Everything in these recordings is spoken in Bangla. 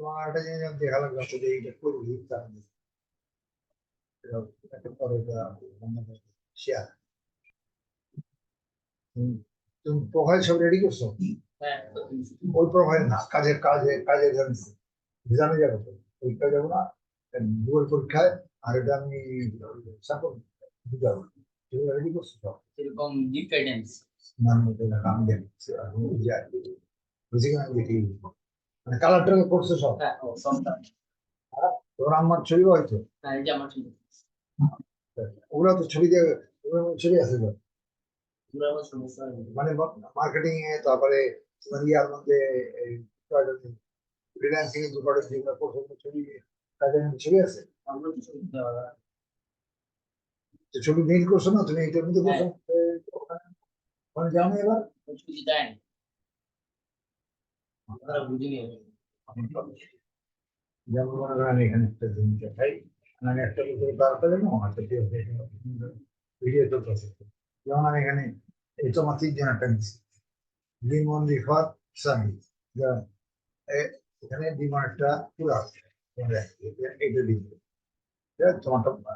তোমার একটা জিনিস আমি দেখা লাগল যে এইটা শেয়ার তুমি প্রোফাইল সব রেডি করছ? হ্যাঁ। ওই প্রোফাইল না কাজের কাজে কাজের জন্য। এক্সামে যাব যাব না গুগল পরীক্ষায় আর এটা আমি সাপোর্ট সেগুলো রেডি করছ সব? এরকম গাইডেন্স মানে আমি জানি আমি যাই বুঝি না দেখি মানে করছ সব। হ্যাঁ তোর আমার ছবি হয়তো। হ্যাঁ এই যে আমার ছবি। ওগুলো তো ছবি দিয়ে ছবি আছে তো। মানে মার্কেটিং এ তারপরে ইয়ার মধ্যে ফ্রিল্যান্সিং এর দুটো যেগুলো করছ ছবি তাদের ছবি আছে? ছবি করছ না তুমি এইটার করছ এ, ওখানে- যাও এবার? ছবি যেমন মনে এখানে একটা আমি একটা করে বার করে না ঠিক ভিডিও চলতেছে। যেমন আমি এখানে এই তোমার তিনজন একটা নিচ্ছি লিমন রিফাত সামি এখানে ডিমান্ডটা পুরো আছে। এটা-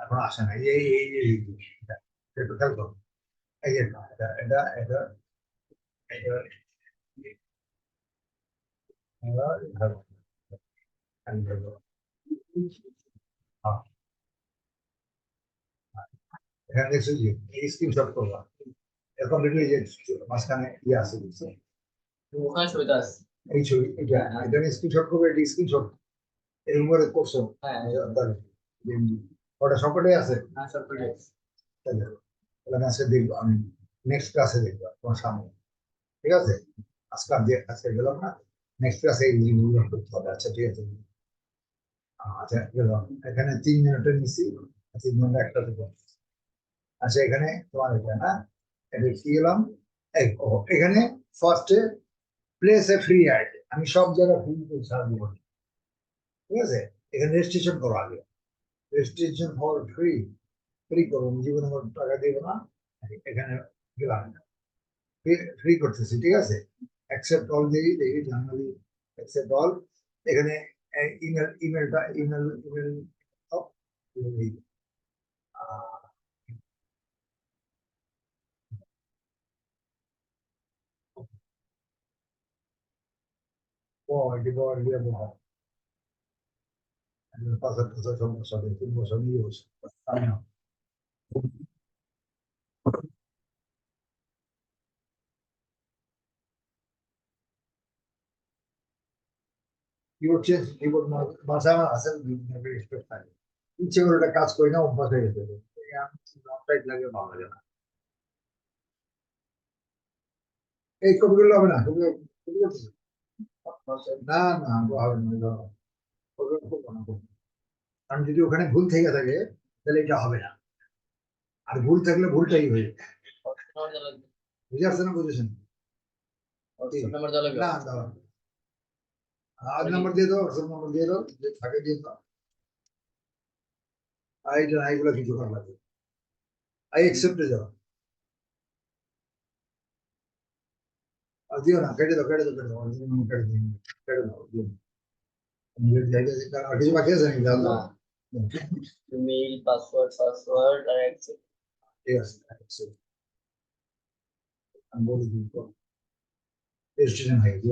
এখন আসে না, এই এই এই এটা একটু খেয়াল করো। এই এটা এটা এটা হ্যাঁ। এখানে দেখছ যে এই স্ক্রিনশট করবা এখন দেখলে যে মাঝখানে ইয়ে আছে আছে এই ছবি এটা স্ক্রিনশট করবে এর উপরে করছ হ্যাঁ ওটা সবকটাই আছে হ্যাঁ তাহলে আমি দেখব আমি নেক্সট ক্লাসে দেখব তোমার সামনে ঠিক আছে আজকে আজকে গেলাম না নেক্সট ক্লাসে এই জিনিসগুলো করতে হবে আচ্ছা ঠিক আছে। আচ্ছা এখানে তিন মিনিটের নিচ্ছি তিন মিনিট একটা দেবো আচ্ছা এখানে তোমার এটা না? এটা কি ও, এখানে ফার্স্টে প্লেস এ ফ্রি অ্যাড আমি সব জায়গায় ফ্রি করে ছাড় দিব ঠিক আছে? এখানে রেজিস্ট্রেশন করো আগে। রেজিস্ট্রেশন ফর ফ্রি ফ্রি করো জীবনে কোনো টাকা দেবো না। এখানে গেলাম। ফ্রি করতেছি ঠিক আছে? অ্যাকসেপ্ট অল দিই দেখি জানুয়ারি অ্যাকসেপ্ট অল এখানে ইমেল ইমেলটা email email poi poi abbiamo passato cosa sono stato il primo io no Io c'è tipo basava a sempre rispettare. ইচ্ছে করে একটা কাজ করি না অভ্যাস হয়ে গেছে। আপনার লাগে ভালো লাগে না। এই কবিগুলো হবে না? না না হবে না। কারণ যদি ওখানে ভুল থেকে থাকে তাহলে এটা হবে না। আর ভুল থাকলে ভুলটাই হয়ে যাবে। বুঝে আসছে না বুঝেছেন? না দাও আজ নাম্বার দিয়ে দাও হোয়াটসঅ্যাপ নাম্বার দিয়ে দাও যে থাকে দিয়ে দাও আর এইটা না এগুলো কিছু করা লাগবে আই অ্যাকসেপ্টে যাও আর দিও না কেটে দাও কেটে দাও কেটে দাও original number কেটে দিও কেটে দাও দিও না। নিজের জায়গায় যে আর কিছু বাকি আছে নাকি জানলা মেইল পাসওয়ার্ড পাসওয়ার্ড আর অ্যাক্সেস ঠিক আছে accept। আমি বলে দিই তো রেজিস্ট্রেশন হয়ে গেছে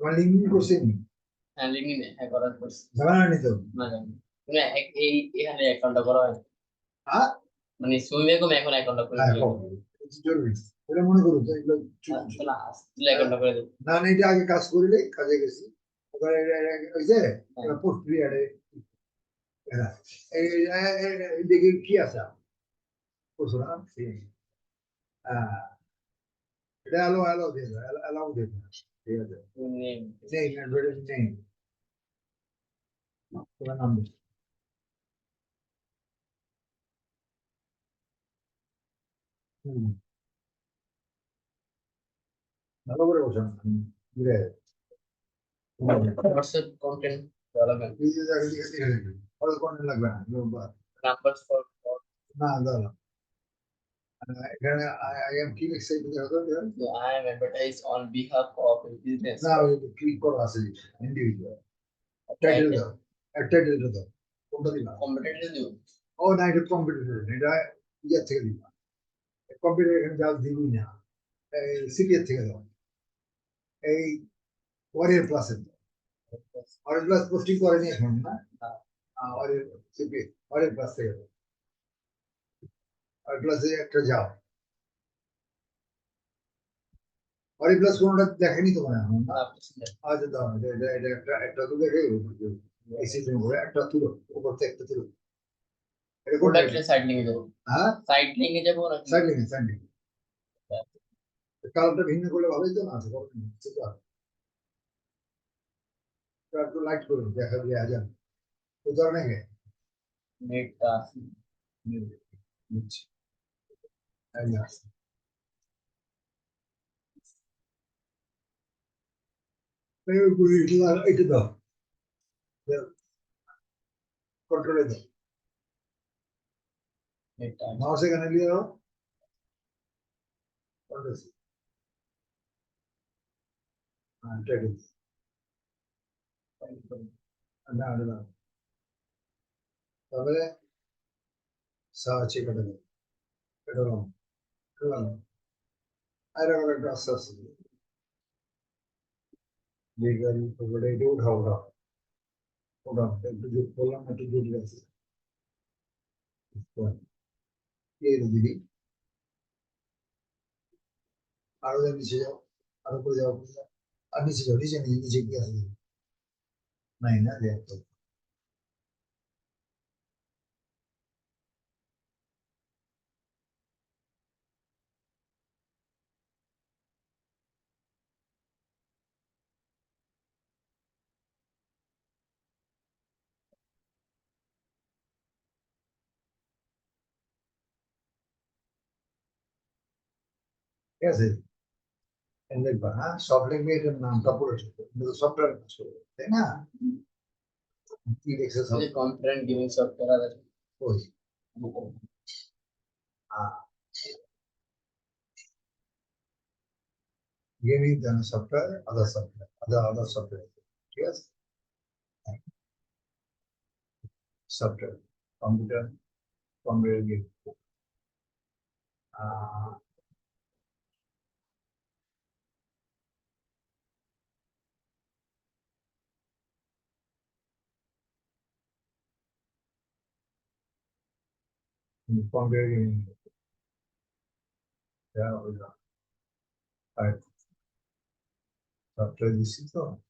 তোমার লিঙ্ক করছে নি হ্যাঁ লিঙ্কডিনে হ্যাঁ করার করছি জানা না তো? না জানি মানে এক- এই এখানে অ্যাকাউন্টটা করা হয়। হ্যাঁ? মানে সুমি বেগম এখন অ্যাকাউন্টটা করে হ্যাঁ জরুরি। এটা মনে করো যে এগুলো না অ্যাকাউন্টটা করে না না এটা আগে কাজ করলে কাজে গেছি। ওখানে ওই যে পোস্ট পিরিয়ডে কি আছে? না হ্যাঁ। এটা অ্যালো অ্যালো দিয়ে দাও অ্যালাউ দিয়ে দাও। ঠিক আছে। নেই অ্যাডভার্টাইজ নেই তোমার নাম ভালো করে বসান ঘুরে হোয়াটসঅ্যাপ কন্টেন্ট অল কোন লাগবে না নাম্বার ফর না আহ, এখানে আই এম কি লিখছে এটা দেখো তো, দেখো। So I am advertised on behalf of a business. না ওই ক্লিক করা আছে ইন্ডিভিজুয়াল টাইটেল দাও টাইটেল দাও কোনটা দিবা Competitor do. ও না এটা কম্পিউটার এটা ইয়ে থেকে দিবা কম্পিউটার এখানে যা দিবি না সিপিএর থেকে দাও এই ওয়ারিয়ার প্লাসের ওয়ারিয়ার প্লাস পোস্টিং করেনি এখন না হ্যাঁ। ওয়ারিয়ার সিপিএ ওয়ারিয়ার প্লাস থেকে দাও ওয়ারিয়ার প্লাসে একটা যাও। ওয়ারিয়ার প্লাস কোনটা দেখেনি তো মনে হয়। আচ্ছা দাও এটা একটা একটা তো দেখে সিজন করে একটা তুলো উপর থেকে একটা তুলো। এটা কোনটা? link এ যাব। হ্যাঁ? link এ যাব? সাইড লিখে সাইড লিখে কালারটা ভিন্ন করলে ভালোই তো না? আছে ঠিক আছে একটু লাইট করুন দেখা দিয়ে আজান। তো ধরনের গে Net টা আছে। নিচ্ছি এই না। এই গুলি এটা দাও, এটা দাও কন্ট্রোলে দাও Net টা আছে। মাউস এখানে নিয়ে দাও কন্ট্রোল সি হ্যাঁ ঠিক আছে না না না তারপরে সাহায্য করে দেবো এটা নাও, এটা নাও। আর আমার একটা যোগ করলাম একটু যোগ গেছে এই দিদি আরও যাও নিচে যাও আরও করে যাও আর নিচে যাও নিচে নিচে কি আছে নাই না দেখ ঠিক আছে দেখবা হ্যাঁ লিখবে এটার নামটা পড়ে সফটওয়্যার কাজ করবে তাই না কি লিখছে সব and gaming software আছে। ওই Ah. Computer game. Uniforme é olha, Aí, tá a transição.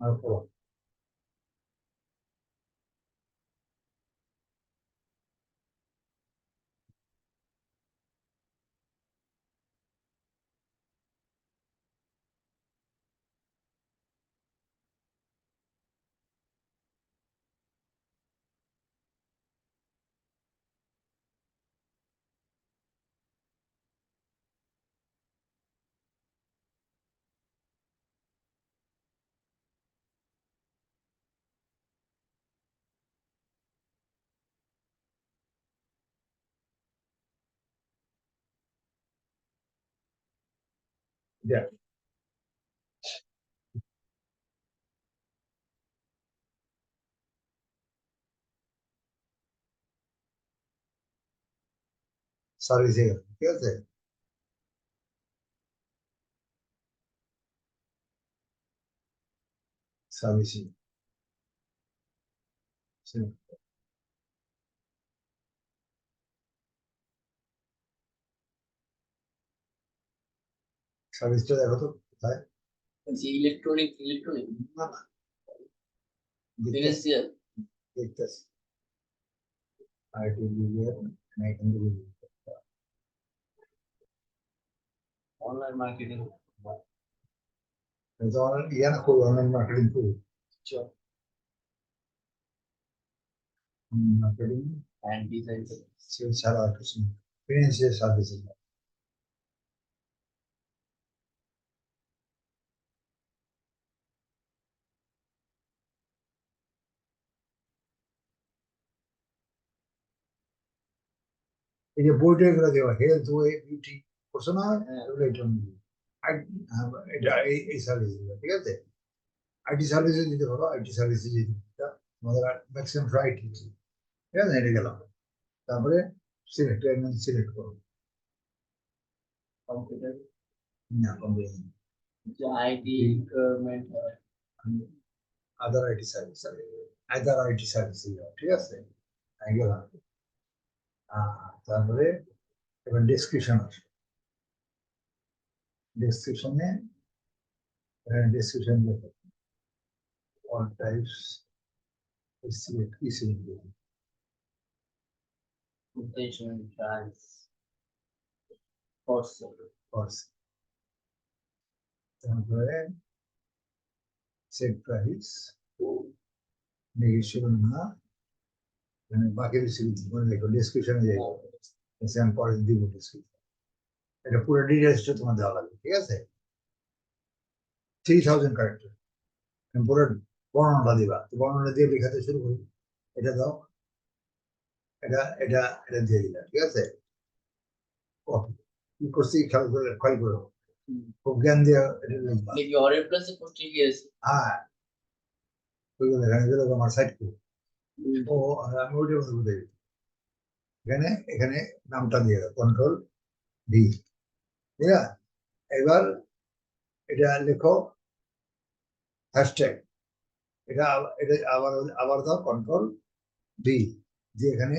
Okay. Yeah. সার্ভিসে গেল ঠিক আছে সার্ভিসটা দেখো তো কোথায়? বলছি ইলেকট্রনিক ইলেকট্রনিক না না। ফিনান্সিয়াল দেখতেছি অনলাইন মার্কেটিং এটা অনলাইন ইয়া না করব অনলাইন মার্কেটিং করব মার্কেটিং অ্যান্ড ডিজাইন সেল ছাড়া আর কিছু ফিনান্সিয়াল সার্ভিসেস এই যে বইটা এগুলো দেওয়া হেলথ ওয়ে বিউটি করছ না হ্যাঁ। এগুলো এটা হ্যাঁ, এটা এই এই সার্ভিস ঠিক আছে? আইটি সার্ভিসে দিতে পারো আইটি সার্ভিসে যদি তোমাদের ম্যাক্সিমাম আইটি ঠিক আছে? এটা গেলাম। তারপরে সিলেক্ট সিলেক্ট করো। কম্পিউটার না কম্পিউটার যে আইটি রিকোয়ারমেন্ট হয়। Other IT service other IT service ঠিক আছে? আমি গেলাম। তারপরে এবার ডেসক্রিপশন আসে। ডেসক্রিপশনে ডেসক্রিপশন লেখো অল টাইপস সিলেক্ট কি সিলেক্ট করব intention trans course course. তারপরে সেট প্রাইস নেগেশন না মানে বাকি মনে রেখো ডিসক্রিপশনে যাই আমি পরে দিব ডিসক্রিপশন এটা পুরো ডিটেলসটা তোমার দেওয়া লাগবে ঠিক আছে? থ্রি থাউজেন্ড ক্যারেক্টার পুরো বর্ণনা দিবা তো বর্ণনা দিয়ে লেখাতে শুরু করি। এটা দাও। এটা এটা এটা দিয়ে দিলা ঠিক আছে? কপি কি করছি? খেয়াল করে খেয়াল করো খুব জ্ঞান দিয়ে এটা লিখবা। হ্যাঁ। ওইগুলো এখানে গেলে আমার সাইড করো ও আমি মধ্যে বুঝে এখানে এখানে নামটা দিয়ে দাও কন্ট্রোল ডি ঠিক আছে? এবার এটা লেখো হ্যাশট্যাগ এটা এটা আবার আবার দাও কন্ট্রোল ডি দিয়ে এখানে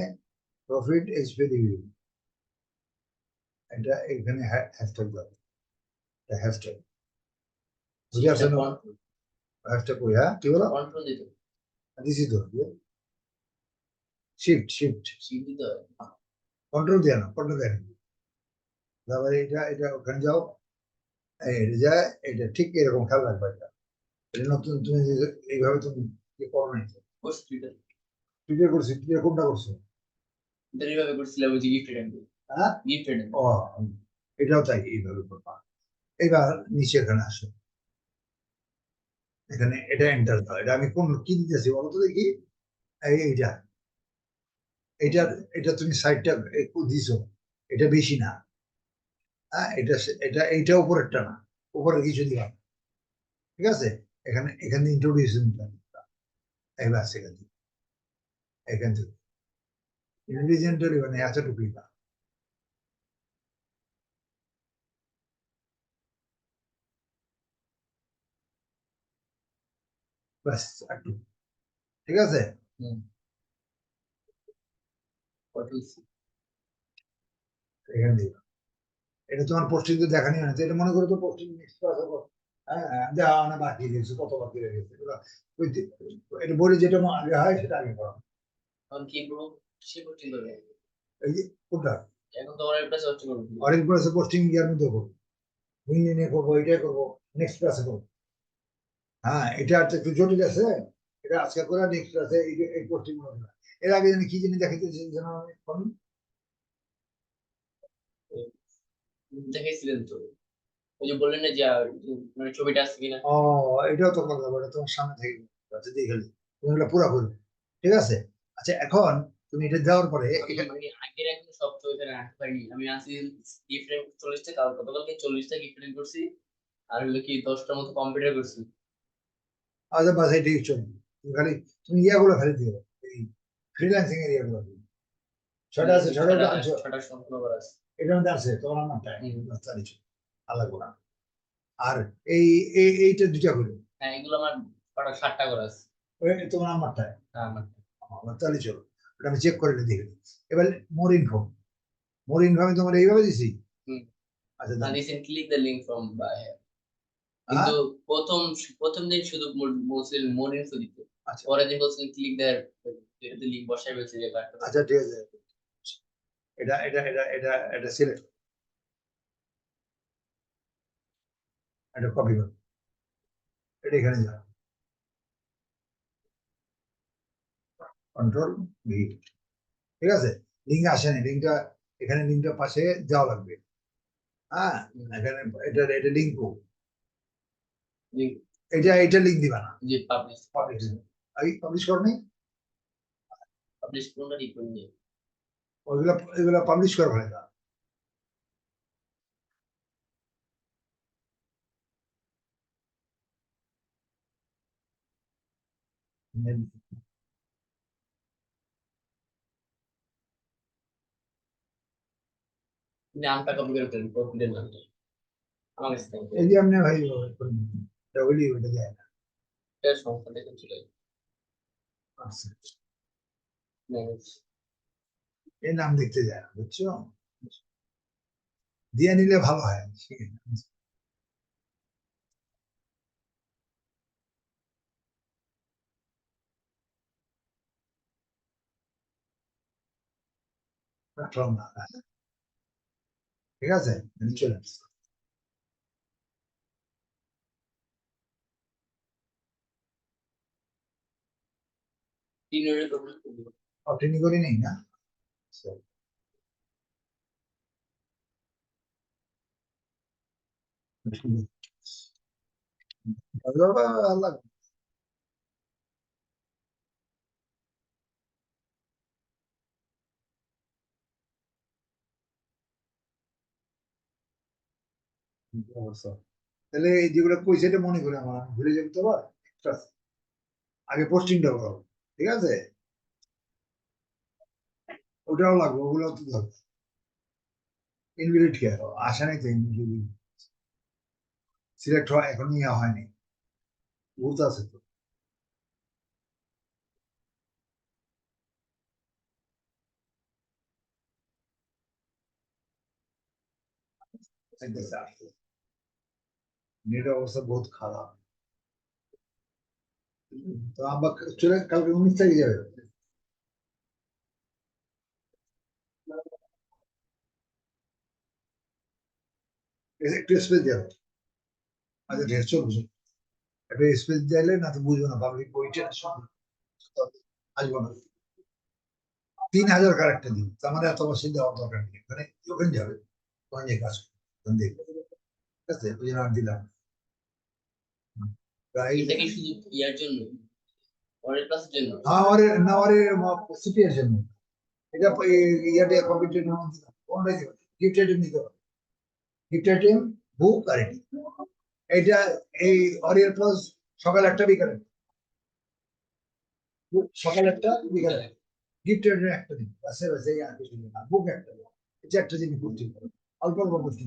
প্রফিট এইচপি রিভিউ এটা এখানে হ্যাশট্যাগ দাও। এটা হ্যাশট্যাগ বুঝে আসছে না? হ্যাশট্যাগ কই হ্যাঁ? কি বলো? কন্ট্রোল দিতে। দিছি তো শিফট শিফট কন্ট্রোল দেয় না কন্ট্রোল দেয় না তারপরে এটা এটা ওখানে যাও। এটা যায় এটা ঠিক এরকম খেয়াল রাখবে এটা। এটা নতুন তুমি এইভাবে তুমি ইয়ে করো না টুইটার করছি টুইটার কোনটা করছ? এইভাবে করছিলাম ওই যে গিফট রিটার্ন হ্যাঁ? গিফট ও এটাও তাই এইভাবে করবা। এবার নিচে এখানে আসো। এখানে এটা এন্টার দাও। এটা আমি কোন কি দিতেছি বলো তো দেখি? এই এইটা। এটা এটা তুমি সাইডটা একটু দিছো। এটা বেশি না। হ্যাঁ এটা এটা, এইটা উপরেরটা না। উপরে কিছু দিবা ঠিক আছে? এখানে এখানে ইন্ট্রোডিউসিং এবার থেকে এখান থেকে। মানে এতটুকুই না। ব্যাস ঠিক আছে? এখানে দিবা এটা তোমার পোস্টিং তো দেখা নিয়ে এটা মনে করো তো পোস্টিং নেক্সট ক্লাস হবে হ্যাঁ হ্যাঁ, দেওয়া না বাকি দিয়েছে কত বাকি রয়ে গেছে এটা বলে যেটা আগে হয় সেটা আগে করো কি করব সে পোস্টিং করবে। এই যে কোনটা? এখন তো অর্ডার প্লাস পোস্টিং করব অরেঞ্জ প্লাসে পোস্টিং ইয়ার মধ্যে করব উইনে নিয়ে করব এটাই করব নেক্সট ক্লাসে করব। হ্যাঁ এটা হচ্ছে একটু জটিল আছে এটা আজকে করে নেক্সট ক্লাসে এই পোস্টিং না এর আগে জানি কি জিনিস দেখাইতেছি যেন আমি দেখাইছিলেন তো। ওই যে বললেন না যে মানে ছবিটা আছে কিনা? ও এটাও তো কথা বলে তোমার সামনে থেকে। তুমি এটা পুরা করবে ঠিক আছে? আচ্ছা এখন তুমি এটা দেওয়ার পরে মানে আগের এখন সব তো এখানে রাখতে পারিনি। আমি আসি চল্লিশটা কাল গতকালকে চল্লিশটা ডিফারেন্ট করছি। আর হলো কি দশটার মতো কম্পিউটার করছি। আচ্ছা বাস এটাই চলবে। তুমি খালি তুমি ইয়াগুলো খালি দিও। ফ্রিল্যান্সিং এর ইয়াগুলো ছটা আছে ছটা ছটা- সম্পূর্ণ করা আছে। এটার মধ্যে আছে তোমার আমার টাইম। জানিস আলাদা না আর এই এই এইটা দুটা করো। হ্যাঁ এগুলো আমার ছটা সাতটা করা আছে। ওই তোমার আমার টাইম হ্যাঁ আমার আমার তাহলে চলো। ওটা আমি চেক করে দেখে নিই। এবার মোর ইনফো মোর ইনফো আমি তোমার এইভাবে দিছি। আচ্ছা। Recently the link from by কিন্তু প্রথম প্রথম দিন শুধু মোস্টলি মোর ইনফো দিত। আচ্ছা। পরে যে বলছেন ক্লিক দেয়ার আচ্ছা ঠিক আছে। এটা এটা এটা এটা এটা সিলেক্ট এটা কপি করো। এটা এখানে যাও কন্ট্রোল ভি ঠিক আছে? লিঙ্ক আসেনি। লিঙ্কটা এখানে লিঙ্কটা পাশে দেওয়া লাগবে। হ্যাঁ? এখানে এটা এটা লিঙ্ক এটা এটা লিঙ্ক দিবা না। পাবলিশ পাবলিশ পাবলিশ করনি? পাবলিশ কোনটা রিপোর্ট নিয়ে ওইগুলো এগুলো পাবলিশ করে ফেলে দাও নামটা কপি করে ফেলেন প্রফিটের নামটা। আমার কাছে এই যে আপনি ভাই ডবলি ওটা যায় না। এটার সংখ্যা দেখে চলে আচ্ছা। এই নাম দেখতে যায় না বুঝছ? দিয়ে নিলে ভালো হয় রাখলাম না ঠিক আছে? চলে আসছে। করে নেই না তাহলে এই যেগুলো কইছে মনে করে আমার আমি ভুলে যাব তো। আগে পোস্টিংটা করো, ঠিক আছে ওটাও লাগবে ওগুলো তো দরকার ইনভিলিট কে আসা নাই তো ইনভিলিট সিলেক্ট হওয়া এখন ইয়া হয়নি। ঘুরতে আছে তো। নেট অবস্থা বহুত খারাপ। তো আবার চলে, কালকে উনিশ তারিখ যাবে। একটু স্পেস দেওয়া আচ্ছা দেড়শো বুঝো একটু স্পেস দিলে না তো বুঝব না পাবলিক বইটা আসব না তিন হাজার কারেক্টার দিন তার মানে এত বছর দেওয়ার দরকার নেই মানে ওখানে যাবে ওখানে যে কাজ করবে, দেখবে ঠিক আছে ওই জন্য দিলাম এটা কম্পিউটার দিতে আইটেম বুক আর এটি এই অরিয়ার প্লাস সকাল একটা বিকালে। সকাল একটা বিকালে। গিফট আইটেম একটা দিন। বাসে বাসে আর কিছু না বুক একটা এটা একটা জিনিস করতে অল্প অল্প করতে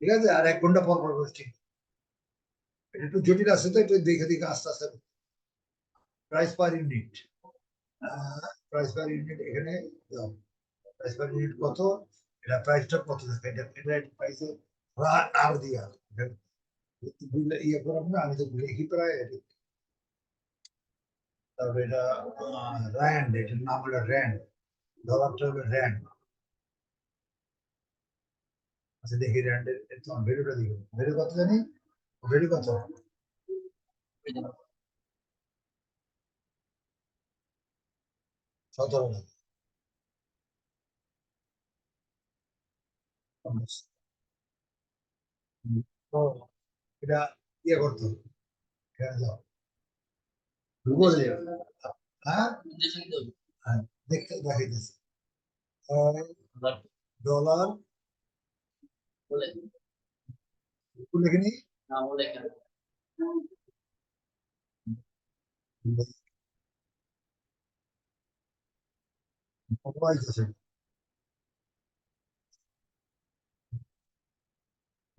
ঠিক আছে? আর এক ঘণ্টা পর পর হবে। এটা একটু জটিল আছে তো, একটু দেখে দেখে আস্তে আস্তে price per unit price per unit এখানে প্রাইস পার ইউনিট কত? এটা প্রাইসটা কত থাকে এটা এটা প্রাইসে আর দিয়া বুঝলে ইয়ে করব না আমি তো লিখি প্রায় তারপরে এটা র্যান্ড এটার নাম হলো এটা ইয়ে করতে। হ্যাঁ উদ্দেশ্য কি হবে দেখতে দেখাইতেছে। ডলার। বলে। লিখে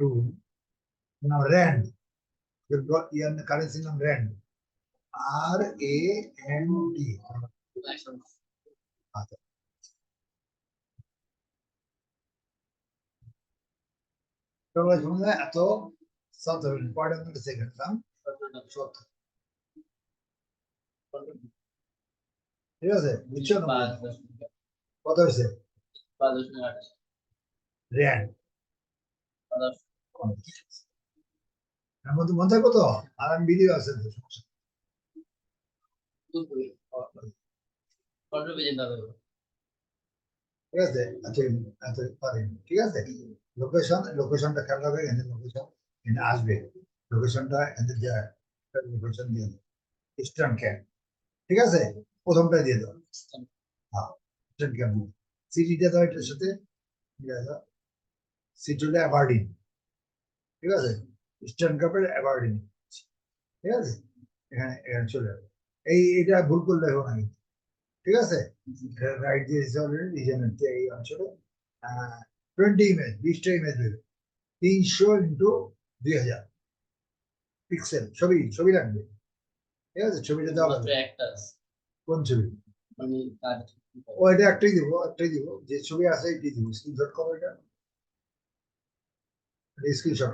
নি না বলে কেন কমাইতেছে টু নাও র্যান্ড ইয়ার কারেন্সি নাম র্যান্ড আর এ এন ডি একশো আচ্ছা তোমরা শুনলে এত সতেরো পয়েন্ট সেকেন্ড দাম সত্তর ঠিক আছে বুঝছ না পাঁচ দশমিক কত হয়েছে মধ্যে কত আর আমি আছে ঠিক আছে আচ্ছা আচ্ছা লোকেশন লোকেশনটা লোকেশন আসবে। লোকেশনটা এখানে যায় লোকেশন দিয়ে ক্যাম্প ঠিক আছে? প্রথমটা দিয়ে দাও। ইস্টার্ন ক্যাম্প সিটিটা দাও এটার সাথে সিটি হলো অ্যাবার্ডিন ঠিক আছে? ইস্টার্ন ক্যাম্পের অ্যাবার্ডিন ঠিক আছে? এখানে এখানে চলে যাবে। এই এটা ভুল করলে হবে না। ঠিক আছে? রাইট অলরেডি রিজনের এই অঞ্চলে টোয়েন্টি ইমেজ বিশটা ইমেজ দেবে তিনশো ইন্টু দুই হাজার। পিক্সেল ছবি ছবি লাগবে। ঠিক আছে? ছবিটা দেওয়া লাগবে। কোন ছবি? মানে ও এটা একটাই দিব একটাই দিব। যে ছবি আছে এটাই দিব। স্ক্রিনশট করো এটা। স্ক্রিনশট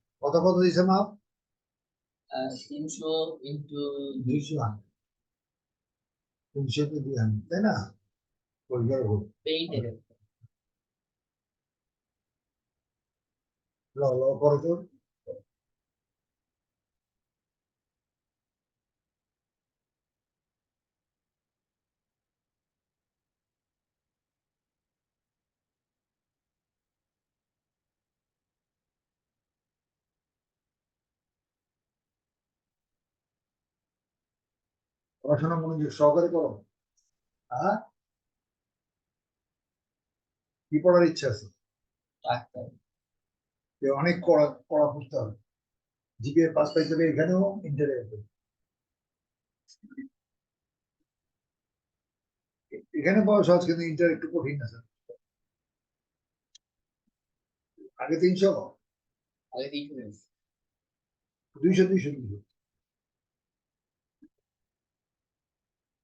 কত কত দিছে মাপ? তিনশো ইন্টু দুইশো তিনশো তো দুই আন তাই না? পরিবার হোক ল ল করো পড়াশোনা মনোযোগ সহকারে করো? হ্যাঁ কি পড়ার ইচ্ছা আছে? ডাক্তার। যে অনেক পড়া পড়া পড়তে হবে। জিপিএ পাস পাইতে হবে এখানেও ইন্টারে এখানে পাওয়া সহজ কিন্তু ইন্টার একটু কঠিন আছে। আগে তিনশো? আগে তিনশো। দুইশো দুইশো দুইশো।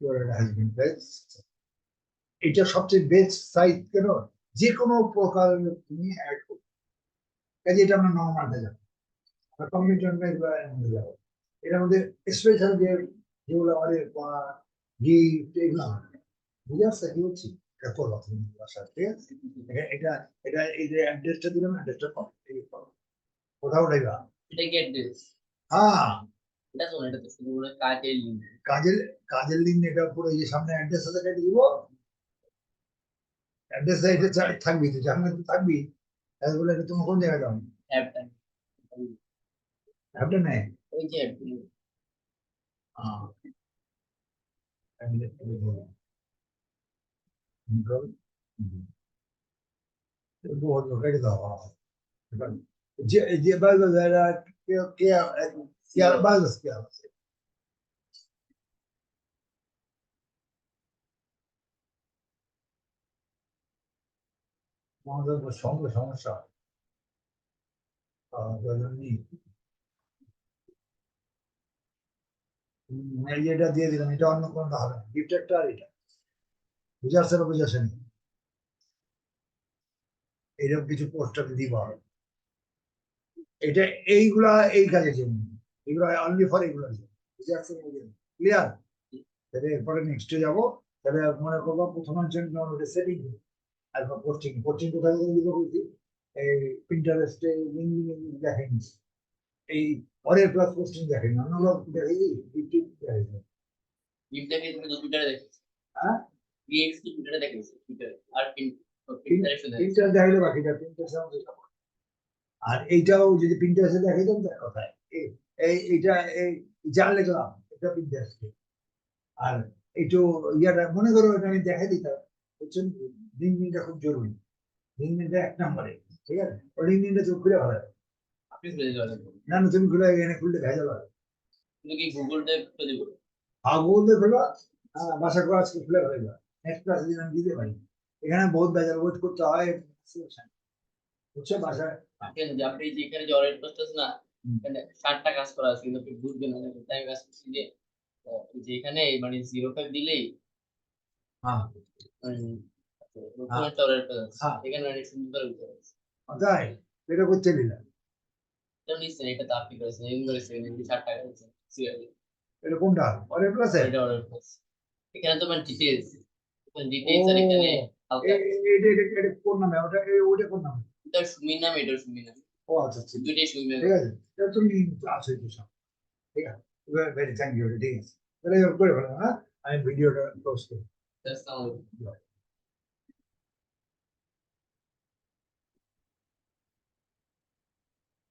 Florida has been best. এটা সবচেয়ে বেস্ট সাইট কেন? যে কোনো প্রকার তুমি অ্যাড করো। কাজে এটা আমরা নর্মালটা যাব। কম্পিউটার মধ্যে যাব। এটার মধ্যে স্পেশাল যে যেগুলো আমাদের গিফট এগুলো বুঝে আসছে? কি বলছি? এটা করব তুমি বাসায় ঠিক আছে? এটা এটা এই যে অ্যাড্রেসটা দিলাম অ্যাড্রেসটা পাবো পাবো কোথাও উঠাইবা? এটা কি অ্যাড্রেস হ্যাঁ। এটা শোনো এটা তো শুধু করে কাজের লিঙ্ক কাজের কাজের লিঙ্ক এটা পুরো এই যে সামনে অ্যাড্রেস আছে কেটে দিব অ্যাড্রেস এটা চা- থাকবি তো যেখানে তুই থাকবি তাহলে এটা তুমি কোন জায়গায় যাও অ্যাপটা অ্যাপটা নেই ওই যে অ্যাপগুলো আহ Adre- adre- control হুম। এটা বহুত কেটে দাও এবার যে আমাদের সঙ্গে সমস্যা এই যে এটা দিয়ে দিলাম এটা অন্য কোনটা হবে না গিফটেরটা আর এটা বুঝে আসছে না বুঝে আসেনি এইরকম কিছু পোস্টার দিব এটা এইগুলা এই কাজের জন্য এগুলো অনলি ফর এগুলোর জন্য ক্লিয়ার তাহলে এরপরে নেক্সটে যাব। তাহলে মনে করব প্রথম সেটিং আর পোস্টিং পোস্টিং কোথায় কোথায় বলছি? এই দেখেনি। এই পরের প্লাস পোস্টিং দেখেনি। দেখে ইউটিউব দেখে তুমি টুইটারে দেখেছি। হ্যাঁ? ভিএক্স দেখেছি আর এইটাও যদি প্রিন্টারেস্টে দেখাই দেন তার কথা। এই এইটা এই জাল লিখলাম এটা প্রিন্টারেস্টে আর একটু ইয়াটা মনে করো এটা আমি দেখাই দিতাম বুঝছেন? লিঙ্কডিনটা খুব জরুরি। লিঙ্কডিনটা এক নম্বরে ঠিক আছে? ও লিঙ্কডিনটা তুমি খুলে ভালো খুলে না না তুমি খুলে এখানে খুললে খুলে দেবো আগুন খুলো। হ্যাঁ বাসা করে আজকে খুলে ভালো নেক্সট ক্লাসে দিন আমি দিতে পারি এখানে বহুত ভেজাল ওয়েট করতে হয় বুঝছ বাসায়? আপনি যে এখানে যে না হুম। এখানে ষাটটা কাজ করা আছে কিন্তু বুঝবেন না তাই কাজ করছি যে আহ, যে এখানে মানে জিরো ফাইভ দিলেই হ্যাঁ। মানে, নতুন হ্যাঁ। হ্যাঁ। তাই? এটা করতে নিলাম এটা তো আপনি করেছেন এমনি করেছেন এমনি ষাট টাকা করেছেন এটা কোনটা? প্লাসে এটা এখানে তো মানে ডিটেলস ডিটেলস আর এখানে এটা এটা এটা কোন নামে? ওটা ওটা কোন নামে? এটা সুমির নাম এটা সুমির নাম। ও আচ্ছা আচ্ছা দুইটাই সুমির ঠিক আছে এটা তুমি আছে তো সব ঠিক আছে ভেরি থ্যাংক ইউ ঠিক আছে তাহলে এরকম করে ভালো হ্যাঁ আমি ভিডিওটা পোস্ট করি আসসালামু আলাইকুম